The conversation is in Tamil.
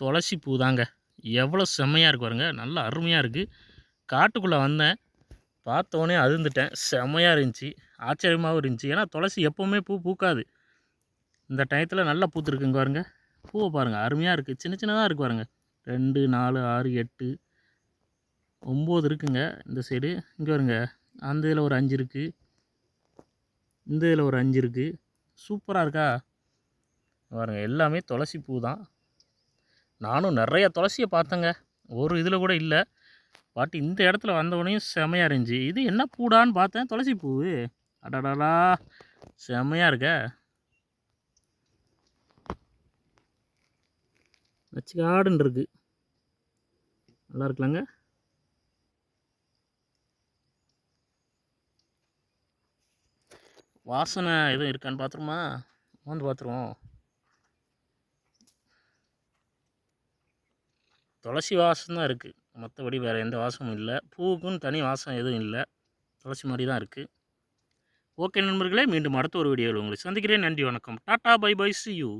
துளசி பூ தாங்க. எவ்வளோ செம்மையாக இருக்கு பாருங்க. நல்லா அருமையாக இருக்குது காட்டுக்குள்ளே வந்தேன். பார்த்தோன்னே அதிர்ந்துட்டேன். செம்மையாக இருந்துச்சு. ஆச்சரியமாகவும் இருந்துச்சு. ஏன்னா துளசி எப்போவுமே பூ பூக்காது. இந்த டயத்தில் நல்லா பூத்துருக்குங்க பாருங்க. பூவை பாருங்கள் அருமையாக இருக்குது சின்ன சின்னதாக இருக்கு பாருங்க. ரெண்டு நாலு ஆறு எட்டு ஒம்பது இருக்குங்க. இந்த சைடு. இங்கே வருங்க அந்த இதில் ஒரு அஞ்சு இருக்குது இந்த இதில் ஒரு அஞ்சு இருக்குது சூப்பராக இருக்கா? பாருங்க. எல்லாமே துளசி பூ தான். நானும் நிறைய துளசியை பார்த்தேங்க. ஒரு இதில் கூட இல்லை. பட் இந்த இடத்துல வந்தவனையும் செமையாக இருந்துச்சு. இது என்ன பூடான்னு பார்த்தேன். துளசி பூ. அடடடா. செமையாக இருக்க. வச்சு காடுன்னு இருக்கு. நல்லா இருக்கலாங்க. வாசனை எதுவும் இருக்கான்னு பார்த்துருமா வந்து பார்த்துருவோம் துளசி வாசம் தான் இருக்குது மற்றபடி வேறு எந்த வாசமும் இல்லை. பூவுக்கும் தனி வாசம் எதுவும் இல்லை. துளசி மாதிரி தான் இருக்குது ஓகே நண்பர்களே மீண்டும் அடுத்த ஒரு வீடியோவில் உங்களை சந்திக்கிறேன். நன்றி வணக்கம். Tata bye bye. See you